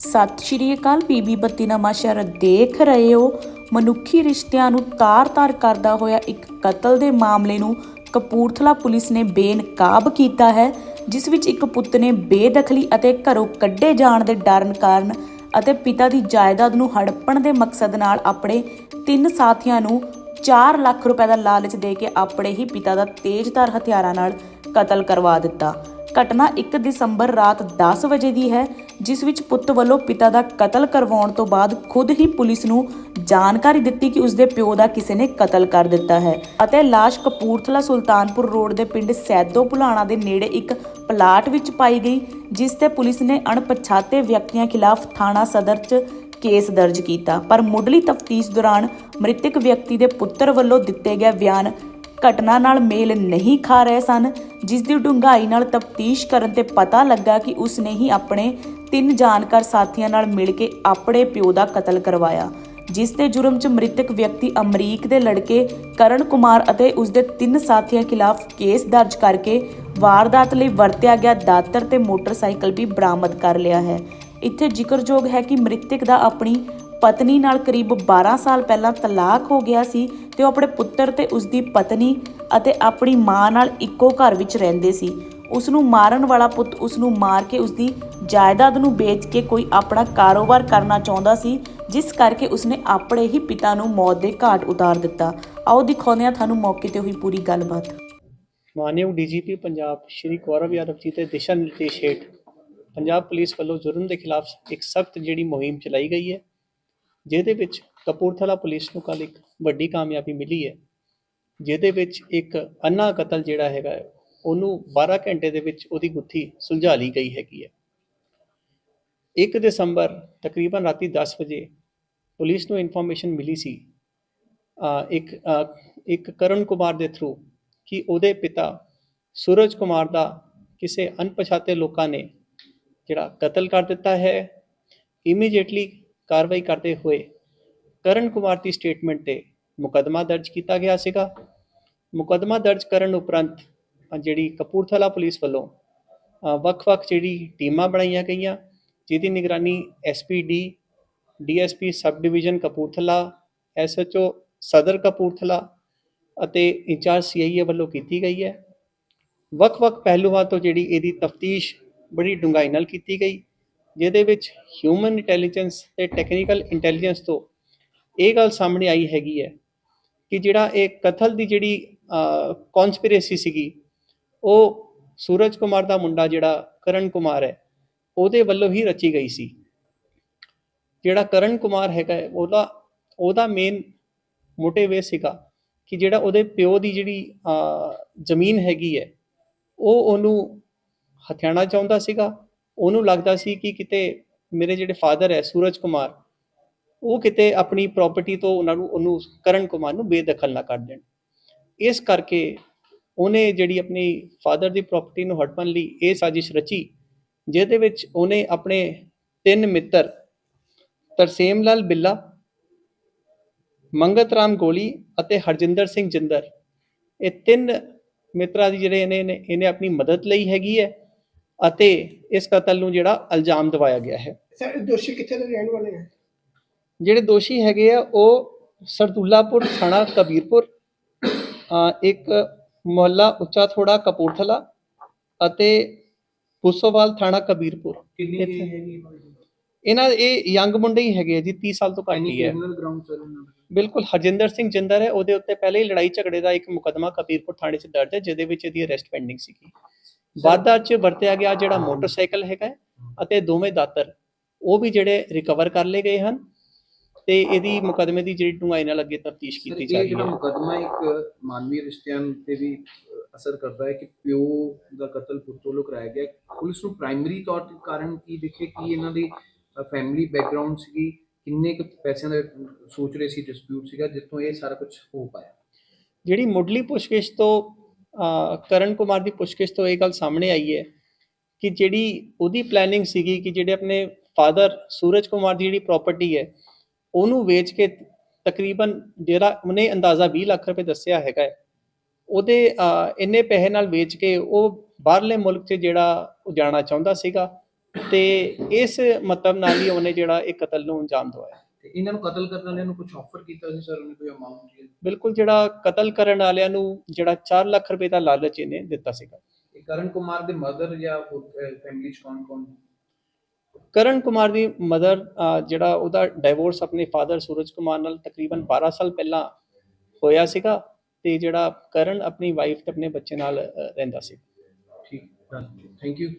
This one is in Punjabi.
ਸਤਿ ਸ਼੍ਰੀ ਅਕਾਲ ਪੀਬੀ ਬੱਤੀ ਨਵਾਂ ਦੇਖ ਰਹੇ ਹੋ। ਮਨੁੱਖੀ ਰਿਸ਼ਤਿਆਂ ਨੂੰ ਤਾਰ-ਤਾਰ ਕਰਦਾ ਹੋਇਆ ਇੱਕ ਕਤਲ ਦੇ ਮਾਮਲੇ ਨੂੰ ਕਪੂਰਥਲਾ ਪੁਲਿਸ ਨੇ ਬੇਨਕਾਬ ਕੀਤਾ ਹੈ, ਜਿਸ ਵਿੱਚ ਇੱਕ ਪੁੱਤ ਨੇ ਬੇਦਖਲੀ ਅਤੇ ਘਰੋਂ ਕੱਢੇ ਜਾਣ ਦੇ ਡਰਨ ਕਾਰਨ ਅਤੇ ਪਿਤਾ ਦੀ ਜਾਇਦਾਦ ਨੂੰ ਹੜੱਪਣ ਦੇ ਮਕਸਦ ਨਾਲ ਆਪਣੇ ਤਿੰਨ ਸਾਥੀਆਂ ਨੂੰ 4 ਲੱਖ ਰੁਪਏ ਦਾ ਲਾਲਚ ਦੇ ਕੇ ਆਪਣੇ ਹੀ ਪਿਤਾ ਦਾ ਤੇਜ਼ਧਾਰ ਹਥਿਆਰਾਂ ਨਾਲ ਕਤਲ ਕਰਵਾ ਦਿੱਤਾ। ਘਟਨਾ 1 ਦਸੰਬਰ ਰਾਤ 10 ਵਜੇ ਦੀ ਹੈ, ਜਿਸ ਵਿੱਚ ਪੁੱਤ ਵੱਲੋਂ ਪਿਤਾ ਦਾ ਕਤਲ ਕਰਵਾਉਣ ਤੋਂ ਬਾਅਦ ਖੁਦ ਹੀ ਪੁਲਿਸ ਨੂੰ ਜਾਣਕਾਰੀ ਦਿੱਤੀ ਕਿ ਉਸਦੇ ਪਿਓ ਦਾ ਕਿਸੇ ਨੇ ਕਤਲ ਕਰ ਦਿੱਤਾ ਹੈ। ਅਤੇ ਲਾਸ਼ ਕਪੂਰਥਲਾ ਸੁਲਤਾਨਪੁਰ ਰੋਡ ਦੇ ਪਿੰਡ ਸੈਦੋ ਭੁਲਾਣਾ ਦੇ ਨੇੜੇ ਇੱਕ ਪਲਾਟ ਵਿੱਚ ਪਾਈ ਗਈ, ਜਿਸ ਤੇ ਪੁਲਿਸ ਨੇ ਅਣਪਛਾਤੇ ਵਿਅਕਤੀਆਂ ਖਿਲਾਫ ਥਾਣਾ ਸਦਰ 'ਚ ਕੇਸ ਦਰਜ ਕੀਤਾ। ਪਰ ਮੁੱਢਲੀ ਤਫਤੀਸ਼ ਦੌਰਾਨ ਮ੍ਰਿਤਕ ਵਿਅਕਤੀ ਦੇ ਪੁੱਤਰ ਵੱਲੋਂ ਦਿੱਤੇ ਗਏ ਬਿਆਨ ਘਟਨਾ ਨਾਲ ਮੇਲ ਨਹੀਂ ਖਾ ਰਹੇ ਸਨ, ਜਿਸ ਦੀ ਡੂੰਘਾਈ ਨਾਲ ਤਫਤੀਸ਼ ਕਰਨ ਤੇ ਪਤਾ ਲੱਗਾ ਕਿ ਉਸ ਨੇ ਹੀ ਆਪਣੇ ਤਿੰਨ ਜਾਣਕਾਰ ਸਾਥੀਆਂ ਨਾਲ ਮਿਲ ਕੇ ਆਪਣੇ ਪਿਓ ਦਾ ਕਤਲ ਕਰਵਾਇਆ, ਜਿਸ ਦੇ ਜੁਰਮ 'ਚ ਮ੍ਰਿਤਕ ਵਿਅਕਤੀ ਅਮਰੀਕ ਦੇ ਲੜਕੇ ਕਰਨ ਕੁਮਾਰ ਅਤੇ ਉਸ ਦੇ ਤਿੰਨ ਸਾਥੀਆਂ ਖਿਲਾਫ ਕੇਸ ਦਰਜ ਕਰਕੇ ਵਾਰਦਾਤ ਲਈ ਵਰਤਿਆ ਗਿਆ ਦਾਤਰ ਤੇ ਮੋਟਰਸਾਈਕਲ ਵੀ ਬਰਾਮਦ ਕਰ ਲਿਆ ਹੈ। ਇੱਥੇ ਜ਼ਿਕਰਯੋਗ ਹੈ ਕਿ ਮ੍ਰਿਤਕ ਦਾ ਆਪਣੀ ਪਤਨੀ ਨਾਲ ਕਰੀਬ 12 ਸਾਲ ਪਹਿਲਾਂ ਤਲਾਕ ਹੋ ਗਿਆ ਸੀ ਤੇ ਉਹ ਆਪਣੇ ਪੁੱਤਰ ਤੇ ਉਸ ਦੀ ਪਤਨੀ ਅਤੇ ਆਪਣੀ ਮਾਂ ਨਾਲ ਇੱਕੋ ਘਰ ਵਿੱਚ ਰਹਿੰਦੇ ਸੀ। ਉਸ ਨੂੰ ਮਾਰਨ ਵਾਲਾ ਪੁੱਤ ਉਸ ਨੂੰ ਮਾਰ ਕੇ ਉਸ ਦੀ ਜਾਇਦਾਦ ਨੂੰ ਵੇਚ ਕੇ ਕੋਈ ਆਪਣਾ ਕਾਰੋਬਾਰ ਕਰਨਾ ਚਾਹੁੰਦਾ ਸੀ, ਜਿਸ ਕਰਕੇ ਉਸਨੇ ਆਪਣੇ ਹੀ ਪਿਤਾ ਨੂੰ ਮੌਤ ਦੇ ਘਾਟ ਉਤਾਰ ਦਿੱਤਾ। ਆਓ ਦਿਖਾਉਂਦੇ ਹਾਂ ਤੁਹਾਨੂੰ ਮੌਕੇ ਤੇ ਹੋਈ ਪੂਰੀ ਗੱਲਬਾਤ। ਮਾਨਯੋਗ ਡੀਜੀਪੀ ਪੰਜਾਬ ਸ਼੍ਰੀ ਗੌਰਵ ਯਾਦਵ ਜੀ ਦੇ ਦਿਸ਼ਾ ਨਿਰਦੇਸ਼ ਹੇਠ ਪੰਜਾਬ ਪੁਲਿਸ ਵੱਲੋਂ ਜੁਰਮ ਦੇ ਖਿਲਾਫ ਇੱਕ ਸਖਤ ਜਿਹੜੀ ਮੁਹਿੰਮ ਚਲਾਈ ਗਈ ਹੈ। ਜਿਹਦੇ ਵਿੱਚ ਕਪੂਰਥਲਾ ਪੁਲਿਸ ਨੂੰ ਕੱਲ ਇੱਕ ਵੱਡੀ ਕਾਮਯਾਬੀ ਮਿਲੀ ਹੈ, ਜਿਹਦੇ ਵਿੱਚ ਇੱਕ ਅੰਨਾ ਕਤਲ ਜਿਹੜਾ ਹੈਗਾ ਉਹਨੂੰ 12 ਘੰਟੇ ਦੇ ਵਿੱਚ ਉਹਦੀ ਗੁੱਥੀ ਸੁਲਝਾ ਲਈ ਗਈ ਹੈਗੀ ਹੈ। 1 ਦਸੰਬਰ ਤਕਰੀਬਨ ਰਾਤੀ 10 ਵਜੇ ਪੁਲਿਸ ਨੂੰ ਇਨਫੋਰਮੇਸ਼ਨ ਮਿਲੀ ਸੀ ਇੱਕ ਇੱਕ ਕਰਨ ਕੁਮਾਰ ਦੇ ਥਰੂ ਕਿ ਉਹਦੇ ਪਿਤਾ ਸੂਰਜ ਕੁਮਾਰ ਦਾ ਕਿਸੇ ਅਣਪਛਾਤੇ ਲੋਕਾਂ ਨੇ ਜਿਹੜਾ ਕਤਲ ਕਰ ਦਿੱਤਾ ਹੈ। ਇਮੀਡੀਏਟਲੀ ਕਾਰਵਾਈ ਕਰਦੇ ਹੋਏ ਕਰਨ ਕੁਮਾਰ ਦੀ ਸਟੇਟਮੈਂਟ ਤੇ ਮੁਕੱਦਮਾ ਦਰਜ ਕੀਤਾ ਗਿਆ ਸੀਗਾ। ਮੁਕੱਦਮਾ ਦਰਜ ਕਰਨ ਉਪਰੰਤ ਜਿਹੜੀ ਕਪੂਰਥਲਾ ਪੁਲਿਸ ਵੱਲੋਂ ਵੱਖ-ਵੱਖ ਜਿਹੜੀ ਟੀਮਾਂ ਬਣਾਈਆਂ ਗਈਆਂ, ਜਿਹਦੀ ਨਿਗਰਾਨੀ SPD DSP sub division Kapurthala SHO ਸਦਰ ਕਪੂਰਥਲਾ ਅਤੇ ਇੰਚਾਰਜ ਸੀਆਈਏ ਵੱਲੋਂ ਕੀਤੀ ਗਈ ਹੈ। ਵੱਖ-ਵੱਖ ਪਹਿਲੂਆਂ ਤੋਂ ਜਿਹੜੀ ਇਹਦੀ ਤਫਤੀਸ਼ ਬੜੀ ਡੂੰਘਾਈ ਨਾਲ ਕੀਤੀ ਗਈ। ਜਿਹਦੇ ਵਿੱਚ ਹਿਊਮਨ ਇੰਟੈਲੀਜੈਂਸ ਤੇ ਟੈਕਨੀਕਲ ਇੰਟੈਲੀਜੈਂਸ ਤੋਂ ਇਹ ਗੱਲ ਸਾਹਮਣੇ ਆਈ ਹੈਗੀ ਹੈ ਕਿ ਜਿਹੜਾ ਇਹ ਕਥਲ ਦੀ ਜਿਹੜੀ ਕਨਸਪੀਰੇਸੀ ਸੀਗੀ, ਉਹ ਸੂਰਜ ਕੁਮਾਰ ਦਾ ਮੁੰਡਾ ਜਿਹੜਾ ਕਰਨ ਕੁਮਾਰ ਹੈ, ਉਹਦੇ ਵੱਲੋਂ ਹੀ ਰਚੀ ਗਈ ਸੀ। ਜਿਹੜਾ ਕਰਨ ਕੁਮਾਰ ਹੈਗਾ ਉਹਦਾ ਉਹਦਾ ਮੇਨ ਮੋਟਿਵ ਇਹ ਸੀਗਾ ਕਿ ਜਿਹੜਾ ਉਹਦੇ ਪਿਓ ਦੀ ਜਿਹੜੀ ਜ਼ਮੀਨ ਹੈਗੀ ਹੈ, ਉਹ ਉਹਨੂੰ ਹਥਿਆਣਾ ਚਾਹੁੰਦਾ ਸੀਗਾ ਉਹਨੂੰ ਲੱਗਦਾ ਸੀ ਕਿ ਕਿਤੇ ਮੇਰੇ ਜਿਹੜੇ ਫਾਦਰ ਹੈ, ਸੂਰਜ ਕੁਮਾਰ, ਉਹ ਕਿਤੇ ਆਪਣੀ ਪ੍ਰਾਪਰਟੀ ਤੋਂ ਉਹਨਾਂ ਨੂੰ, ਉਹਨੂੰ, ਕਰਨ ਕੁਮਾਰ ਨੂੰ ਬੇਦਖਲ ਨਾ ਕਰ ਦੇਣ। ਇਸ ਕਰਕੇ ਉਹਨੇ ਜਿਹੜੀ ਆਪਣੀ ਫਾਦਰ ਦੀ ਪ੍ਰਾਪਰਟੀ ਨੂੰ ਹੜਪਣ ਲਈ ਇਹ ਸਾਜ਼ਿਸ਼ ਰਚੀ, ਜਿਹਦੇ ਵਿੱਚ ਉਹਨੇ ਆਪਣੇ ਤਿੰਨ ਮਿੱਤਰ ਤਰਸੇਮ ਲਾਲ ਬਿੱਲਾ ਮੰਗਤ ਰਾਮ ਗੋਲੀ ਅਤੇ ਹਰਜਿੰਦਰ ਸਿੰਘ ਜਿੰਦਰ, ਇਹ ਤਿੰਨ ਮਿੱਤਰਾਂ ਦੀ ਜਿਹੜੇ ਇਹਨੇ ਇਹਨੇ- ਇਹਨੇ ਆਪਣੀ ਮਦਦ ਲਈ ਹੈਗੀ ਹੈ। ਅਤੇ ਇਸ ਕਤਲ ਨੂੰ ਜਿਹੜਾ ਇਲਜ਼ਾਮ ਦਿਵਾਇਆ ਗਿਆ ਹੈ। ਸਰ ਦੋਸ਼ੀ ਕਿੱਥੇ ਦੇ ਰਹਿਣ ਵਾਲੇ ਹੈ ਜਿਹੜੇ ਦੋਸ਼ੀ ਹੈਗੇ ਆ ਉਹ ਸਰਦੁੱਲਾਪੁਰ ਥਾਣਾ ਕਬੀਰਪੁਰ ਇੱਕ ਮੁਹੱਲਾ ਉੱਚਾ ਥੋੜਾ ਕਪੂਰਥਲਾ ਅਤੇ ਪੁਸੋਵਾਲ ਥਾਣਾ ਕਬੀਰਪੁਰ। ਕਿੰਨੀ ਹੈਗੀ ਇਹਨਾਂ ਇਹ ਯੰਗ ਮੁੰਡੇ ਹੀ ਹੈਗੇ ਆ ਜੀ 30 ਸਾਲ ਤੋਂ ਘੱਟ ਹੀ ਹੈ। ਬਿਲਕੁਲ ਹਰਜਿੰਦਰ ਸਿੰਘ ਜਿੰਦਰ ਹੈ ਉਹਦੇ ਉੱਤੇ ਪਹਿਲੇ ਹੀ ਲੜਾਈ ਝਗੜੇ ਦਾ ਇੱਕ ਮੁਕੱਦਮਾ ਕਬੀਰਪੁਰ ਥਾਣੇ 'ਚ ਦਰਜ ਹੈ ਜਿਹਦੇ ਵਿੱਚ ਇਹਦੀ ਅਰੈਸਟ ਪੈਂਡਿੰਗ ਸੀਗੀ। ਵਾਧਾ 'ਚ ਵਰਤਿਆ ਗਿਆ ਜਿਹੜਾ ਮੋਟਰਸਾਈਕਲ ਹੈਗਾ ਅਤੇ ਦੋਵੇਂ ਦਾਤਰ ਉਹ ਵੀ ਜਿਹੜੇ ਰਿਕਵਰ ਕਰ ਲਏ ਗਏ ਹਨ ਤੇ ਇਹਦੀ ਮੁਕੱਦਮੇ ਦੀ ਜਿਹੜੀ ਡੂੰਘਾਈ ਨਾਲ ਅੱਗੇ ਤਫਤੀਸ਼ ਕੀਤੀ ਜਾ ਰਹੀ ਜਿਹੜਾ ਹੈ। ਮੁਕਦਮਾ ਇੱਕ ਮਾਨਵੀ ਰਿਸ਼ਤਿਆਂ ਤੇ ਵੀ ਅਸਰ ਕਰਦਾ ਹੈ ਕਿ ਪਿਓ ਦਾ ਕਤਲ ਪੁੱਤ ਵੱਲੋਂ ਕਰਾਇਆ ਗਿਆ ਪੁਲਿਸ ਨੂੰ ਪ੍ਰਾਇਮਰੀ ਤੌਰ ਤੇ ਕਾਰਨ ਕੀ ਦਿਖੇ? ਕਿ ਇਹਨਾਂ ਦੀ ਫੈਮਿਲੀ ਬੈਕਗ੍ਰਾਉਂਡ ਸੀਗੀ? ਕਿੰਨੇ ਕੁ ਪੈਸਿਆਂ ਦਾ ਸੋਚ ਰਹੇ ਸੀ? ਡਿਸਪਿਊਟ ਸੀਗਾ ਜਿੱਥੋਂ ਇਹ ਸਾਰਾ ਕੁਝ ਹੋ ਪਾਇਆ? ਜਿਹੜੀ ਮੁੱਢਲੀ ਪੁੱਛਗਿੱਛ ਤੋਂ ਕਰਨ ਕੁਮਾਰ ਦੀ ਪੁੱਛਗਿੱਛ ਤੋਂ ਇਹ ਗੱਲ ਸਾਹਮਣੇ ਆਈ ਹੈ ਕਿ ਜਿਹੜੀ ਉਹਦੀ ਪਲੈਨਿੰਗ ਸੀਗੀ ਕਿ ਜਿਹੜੇ ਆਪਣੇ ਫਾਦਰ ਸੂਰਜ ਕੁਮਾਰ ਦੀ ਜਿਹੜੀ ਪ੍ਰਾਪਰਟੀ ਹੈ, ਉਹਨੂੰ ਵੇਚ ਕੇ ਤਕਰੀਬਨ ਜਿਹੜਾ ਉਹਨੇ ਅੰਦਾਜ਼ਾ 20 ਲੱਖ ਰੁਪਏ ਦੱਸਿਆ ਹੈਗਾ ਹੈ। ਉਹਦੇ ਇੰਨੇ ਪੈਸੇ ਨਾਲ ਵੇਚ ਕੇ ਉਹ ਬਾਹਰਲੇ ਮੁਲਕ 'ਚ ਜਿਹੜਾ ਉਹ ਜਾਣਾ ਚਾਹੁੰਦਾ ਸੀਗਾ ਤੇ ਇਸ ਮਤਲਬ ਨਾਲ ਹੀ ਉਹਨੇ ਜਿਹੜਾ ਇਹ ਕਤਲ ਨੂੰ ਅੰਜਾਮ ਦਵਾਇਆ। ਤੇ ਇਹਨਾਂ ਨੂੰ ਕਤਲ ਕਰਨ ਵਾਲਿਆਂ ਨੂੰ ਕੁਝ ਆਫਰ ਕੀਤਾ ਸੀ ਸਰ ਉਹਨੇ ਕੋਈ ਅਮਾਉਂਟ ਬਿਲਕੁਲ ਜਿਹੜਾ ਕਤਲ ਕਰਨ ਵਾਲਿਆਂ ਨੂੰ ਜਿਹੜਾ 4 ਲੱਖ ਰੁਪਏ ਦਾ ਲਾਲਚ ਇਹਨੇ ਦਿੱਤਾ ਸੀਗਾ। ਇਹ ਕਰਨ ਕੁਮਾਰ ਦੇ ਮਦਰ ਜਾਂ ਫੈਮਿਲੀ ਚ ਕੌਣ ਕੌਣ? ਕਰਨ ਕੁਮਾਰ ਦੀ ਮਦਰ ਜਿਹੜਾ ਉਹਦਾ ਡਿਵੋਰਸ ਆਪਣੇ ਫਾਦਰ ਸੂਰਜ ਕੁਮਾਰ ਨਾਲ ਤਕਰੀਬਨ 12 ਸਾਲ ਪਹਿਲਾਂ ਹੋਇਆ ਸੀਗਾ ਤੇ ਜਿਹੜਾ ਕਰਨ ਆਪਣੀ ਵਾਈਫ ਤੇ ਆਪਣੇ ਬੱਚੇ ਨਾਲ ਰਹਿੰਦਾ ਸੀ। ਠੀਕ ਥੈਂਕ ਯੂ